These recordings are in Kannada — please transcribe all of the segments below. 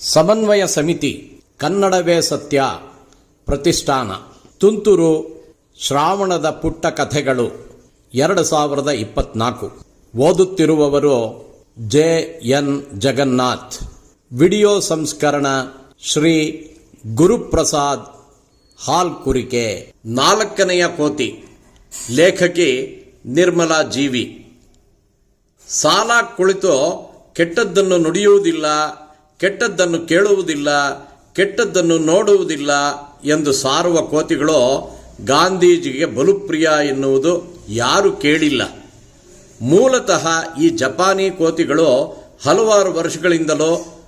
ಸಮನ್ವಯ ಸಮಿತಿ, ಕನ್ನಡವೇ ಸತ್ಯ, ಪ್ರತಿಷ್ಠಾನ. ತುಂತುರು, ಶ್ರಾವಣದ ಪುಟ್ಟ ಕಥೆಗಳು, ಎರಡು ಸಾವಿರದ ಇಪ್ಪತ್ನಾಲ್ಕು. ಓದುತ್ತಿರುವವರು ಜೆ ಎನ್ ಜಗನ್ನಾಥ್. ವಿಡಿಯೋ ಸಂಸ್ಕರಣ ಶ್ರೀ ಗುರುಪ್ರಸಾದ್ ಹಾಲ್ ಕುರಿಕೆ ನಾಲ್ಕನೆಯ ಕೋತಿ, ಲೇಖಕಿ ನಿರ್ಮಲಾ ಜೀವಿ. ಸಾಲ ಕುಳಿತು ಕೆಟ್ಟದ್ದನ್ನು ನುಡಿಯುವುದಿಲ್ಲ. ಕೆಟ್ಟದ್ದನ್ನು ಕೇಳುವುದಿಲ್ಲ, ಕೆಟ್ಟದ್ದನ್ನು ನೋಡುವುದಿಲ್ಲ ಎಂದು ಸಾರುವ ಕೋತಿಗಳು ಗಾಂಧೀಜಿಗೆ ಬಲುಪ್ರಿಯ ಎನ್ನುವುದು ಯಾರು ಕೇಳಿಲ್ಲ. ಮೂಲತಃ ಈ ಜಪಾನಿ ಕೋತಿಗಳು ಹಲವಾರು ವರ್ಷಗಳಿಂದಲೂ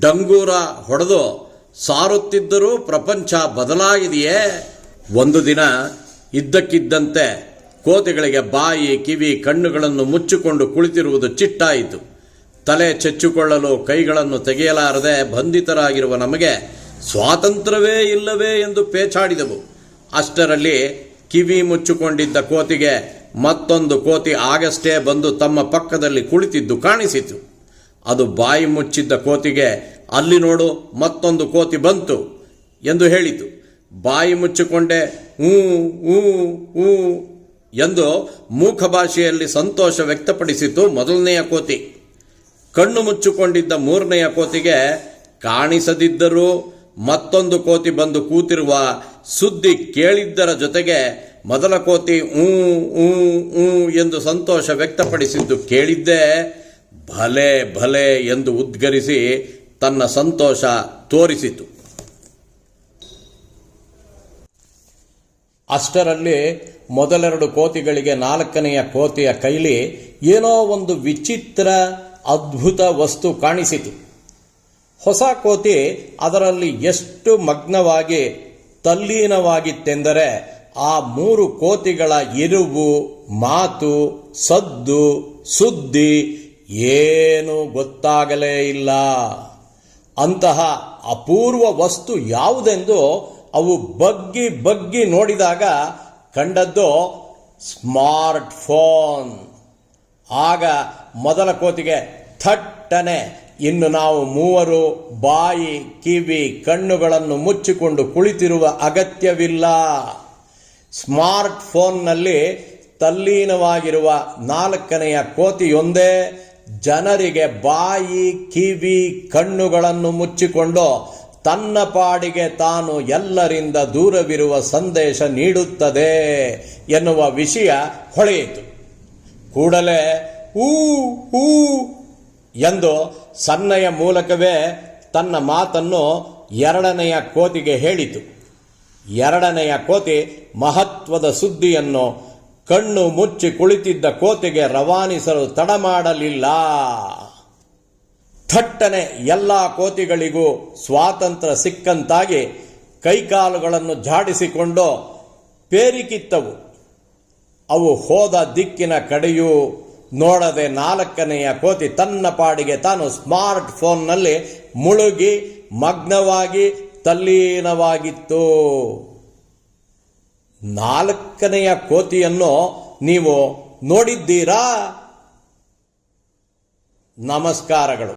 ಡಂಗೂರ ಹೊಡೆದು ಸಾರುತ್ತಿದ್ದರೂ ಪ್ರಪಂಚ ಬದಲಾಗಿದೆಯೇ? ಒಂದು ದಿನ ಇದ್ದಕ್ಕಿದ್ದಂತೆ ಕೋತಿಗಳಿಗೆ ಬಾಯಿ, ಕಿವಿ, ಕಣ್ಣುಗಳನ್ನು ಮುಚ್ಚಿಕೊಂಡು ಕುಳಿತಿರುವುದು ಚಿಟ್ಟಾಯಿತು. ತಲೆ ಚೆಚ್ಚುಕೊಳ್ಳಲು ಕೈಗಳನ್ನು ತೆಗೆಯಲಾರದೆ ಬಂಧಿತರಾಗಿರುವ ನಮಗೆ ಸ್ವಾತಂತ್ರ್ಯವೇ ಇಲ್ಲವೇ ಎಂದು ಪೇಚಾಡಿದವು. ಅಷ್ಟರಲ್ಲಿ ಕಿವಿ ಮುಚ್ಚಿಕೊಂಡಿದ್ದ ಕೋತಿಗೆ ಮತ್ತೊಂದು ಕೋತಿ ಆಗಷ್ಟೇ ಬಂದು ತಮ್ಮ ಪಕ್ಕದಲ್ಲಿ ಕುಳಿತಿದ್ದು ಕಾಣಿಸಿತು. ಅದು ಬಾಯಿ ಮುಚ್ಚಿದ್ದ ಕೋತಿಗೆ, ಅಲ್ಲಿ ನೋಡು, ಮತ್ತೊಂದು ಕೋತಿ ಬಂತು ಎಂದು ಹೇಳಿತು. ಬಾಯಿ ಮುಚ್ಚಿಕೊಂಡೆ ಹ್ಞೂ ಹ್ಞೂ ಹ್ಞೂ ಎಂದು ಮೂಕ ಸಂತೋಷ ವ್ಯಕ್ತಪಡಿಸಿತು ಮೊದಲನೆಯ ಕೋತಿ. ಕಣ್ಣು ಮುಚ್ಚಿಕೊಂಡಿದ್ದ ಮೂರನೆಯ ಕೋತಿಗೆ ಕಾಣಿಸದಿದ್ದರೂ ಮತ್ತೊಂದು ಕೋತಿ ಬಂದು ಕೂತಿರುವ ಸುದ್ದಿ ಕೇಳಿದ್ದರ ಜೊತೆಗೆ ಮೊದಲ ಕೋತಿ ಊ ಊ ಊ ಎಂದು ಸಂತೋಷ ವ್ಯಕ್ತಪಡಿಸಿದ್ದು ಕೇಳಿದ್ದೇ ಭಲೆ ಭಲೆ ಎಂದು ಉದ್ಗರಿಸಿ ತನ್ನ ಸಂತೋಷ ತೋರಿಸಿತು. ಅಷ್ಟರಲ್ಲಿ ಮೊದಲೆರಡು ಕೋತಿಗಳಿಗೆ ನಾಲ್ಕನೆಯ ಕೋತಿಯ ಕೈಲಿ ಏನೋ ಒಂದು ವಿಚಿತ್ರ ಅದ್ಭುತ ವಸ್ತು ಕಾಣಿಸಿತು. ಹೊಸ ಕೋತಿ ಅದರಲ್ಲಿ ಎಷ್ಟು ಮಗ್ನವಾಗಿ, ತಲ್ಲೀನವಾಗಿತ್ತೆಂದರೆ ಆ ಮೂರು ಕೋತಿಗಳ ಇರುವು, ಮಾತು, ಸದ್ದು, ಸುದ್ದಿ ಏನು ಗೊತ್ತಾಗಲೇ ಇಲ್ಲ. ಅಂತಹ ಅಪೂರ್ವ ವಸ್ತು ಯಾವುದೆಂದು ಅವು ಬಗ್ಗಿ ಬಗ್ಗಿ ನೋಡಿದಾಗ ಕಂಡದ್ದು ಸ್ಮಾರ್ಟ್ ಫೋನ್ ಆಗ ಮೊದಲ ಕೋತಿಗೆ ಥಟ್ಟನೆ. ಇನ್ನು ನಾವು ಮೂವರು ಬಾಯಿ, ಕಿವಿ, ಕಣ್ಣುಗಳನ್ನು ಮುಚ್ಚಿಕೊಂಡು ಕುಳಿತಿರುವ ಅಗತ್ಯವಿಲ್ಲ. ಸ್ಮಾರ್ಟ್ ಫೋನ್ನಲ್ಲಿ ತಲ್ಲೀನವಾಗಿರುವ ನಾಲ್ಕನೆಯ ಕೋತಿಯೊಂದೇ ಜನರಿಗೆ ಬಾಯಿ, ಕಿವಿ, ಕಣ್ಣುಗಳನ್ನು ಮುಚ್ಚಿಕೊಂಡು ತನ್ನ ಪಾಡಿಗೆ ತಾನು ಎಲ್ಲರಿಂದ ದೂರವಿರುವ ಸಂದೇಶ ನೀಡುತ್ತದೆ ಎನ್ನುವ ವಿಷಯ ಹೊಳೆಯಿತು. ಕೂಡಲೇ ಊ ಊ ಎಂದು ಸನ್ನೆಯ ಮೂಲಕವೇ ತನ್ನ ಮಾತನ್ನು ಎರಡನೆಯ ಕೋತಿಗೆ ಹೇಳಿತು. ಎರಡನೆಯ ಕೋತಿ ಮಹತ್ವದ ಸುದ್ದಿಯನ್ನು ಕಣ್ಣು ಮುಚ್ಚಿ ಕುಳಿತಿದ್ದ ಕೋತಿಗೆ ರವಾನಿಸಲು ತಡ ಮಾಡಲಿಲ್ಲ ಥಟ್ಟನೆ ಎಲ್ಲ ಕೋತಿಗಳಿಗೂ ಸ್ವಾತಂತ್ರ್ಯ ಸಿಕ್ಕಂತಾಗಿ ಕೈಕಾಲುಗಳನ್ನು ಝಾಡಿಸಿಕೊಂಡು ಪೇರಿಕಿತ್ತವು. ಅವು ಹೋದ ದಿಕ್ಕಿನ ಕಡೆಯೂ ನೋಡದೆ ನಾಲ್ಕನೆಯ ಕೋತಿ ತನ್ನ ಪಾಡಿಗೆ ತಾನು ಸ್ಮಾರ್ಟ್ ಫೋನ್ನಲ್ಲಿ ಮುಳುಗಿ ಮಗ್ನವಾಗಿ ತಲ್ಲೀನವಾಗಿತ್ತು. ನಾಲ್ಕನೆಯ ಕೋತಿಯನ್ನು ನೀವು ನೋಡಿದ್ದೀರಾ? ನಮಸ್ಕಾರಗಳು.